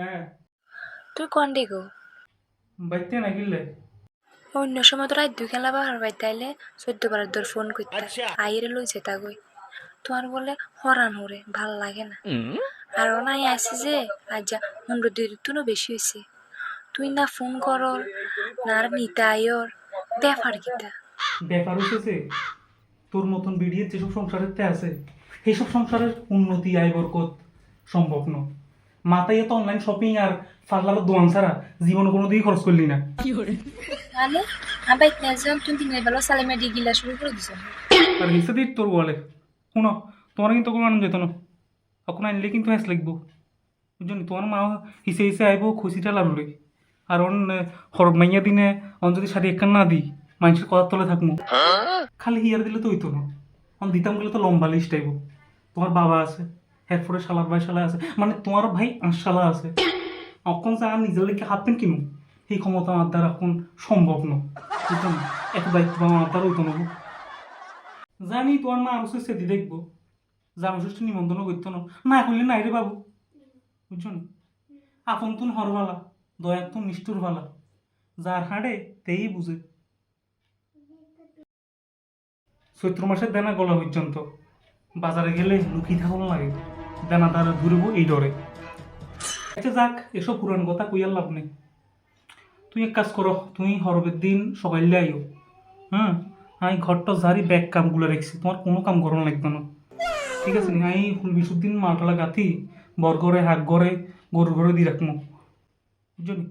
হ্যাঁ। তুই কন দে গো বাইতে না গিললে অন্য সময় তো রাত দুই খেলা বাহার বাইতে আইলে চোদ্দ বার তোর ফোন করতে। আইরে লই যেতা গই তোমার বলে হরান হরে ভালো লাগে না। আর নাই আসি যে আজ যা পনেরো দিন তুনো বেশি হয়েছে তুই না ফোন করর না আর নিতা আয়র ব্যাপার কিতা? ব্যাপার হচ্ছে তোর মতন বিড়িয়ে যেসব সংসারের তে আছে সেইসব সংসারের উন্নতি আয় বরকত সম্ভব ন মাথায় তো অনলাইন শপিং আর পার্লারের দোয়ান ছাড়া জীবনে কোনো দিকে খরচ করলি না। মানে? আবার একজন তুমি দিনের বেলা সালেমে দিয়ে গিলা শুরু করে দিছ। আর হিসে দিই তোর বলে। শুনো তোমার কিন্তু কোনো আনন্দ যেত না। এখন আনলে কিন্তু হ্যাস লাগবো। বুঝলি তোমার মা হিসে হিসে আইব খুশিটা লাড়ুরে আর অন হরব মাইয়া দিনে অন যদি শাড়ি একখান না দিই মানুষের কথার তলে থাকব খালি হিয়ার দিলে তো হইতো না। অন দিতাম গেলে তো লম্বা লিস্ট আইব। তোমার বাবা আছে। এরপরে শালার ভাই শালা আছে। মানে তোমার ভাই আর শালা আছে। অখন যা নিজের লেগে হাতবেন কিনু? সেই ক্ষমতা আমার দ্বারা এখন সম্ভব না। বুঝছ না এত দায়িত্ব আমার দ্বারা হইতো না গো। জানি তোমার মা আরও সেদি দেখব। জামষষ্ঠী নিমন্ত্রণ করতো না। না করলে নাই রে বাবু। বুঝছ না? আপন তুন হরবালা দয়া তুন নিষ্ঠুর বালা। যার হাঁড়ে তেই বুঝে। চৈত্র মাসের দেনা গলা পর্যন্ত। বাজারে গেলে লুকি থাকুন লাগে। দেনা তারা এই ডরে। আচ্ছা যাক, এসব পুরান কথা কইয়ার লাভ নেই। তুই এক কাজ করো, তুই হরবের দিন আইও। হ্যাঁ আমি ঘরটা ঝাড়ি ব্যাগ কামগুলো রেখছি, তোমার কোনো কাম করানো লাগবে না। ঠিক আছে আমি ফুল মালটালা গাথি, বর ঘরে, হাক ঘরে, গরুর ঘরে দিয়ে রাখব বুঝলি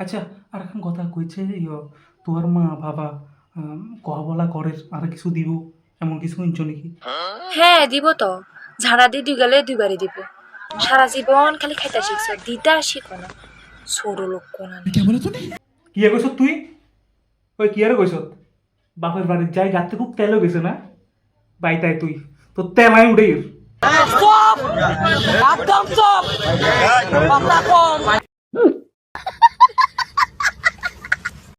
আচ্ছা আর এখন কথা কইছে তোর মা, বাবা কহা বলা করে আর কিছু দিব? এমন কিছু শুনছো নাকি? হ্যাঁ দিব তো। ঝাড়া দিয়ে দুই গেলে দুইবারই দিব। সারা জীবন খালি খাইতে শিখছ দিতে শিখো না। সরু লোক কোন কি কইছ তুই? ওই কি আর কইছ? বাপের বাড়ির যাই গাতে খুব তেলও গেছে না? বাইতাই তুই তো তেমাই উঠে একদম কম।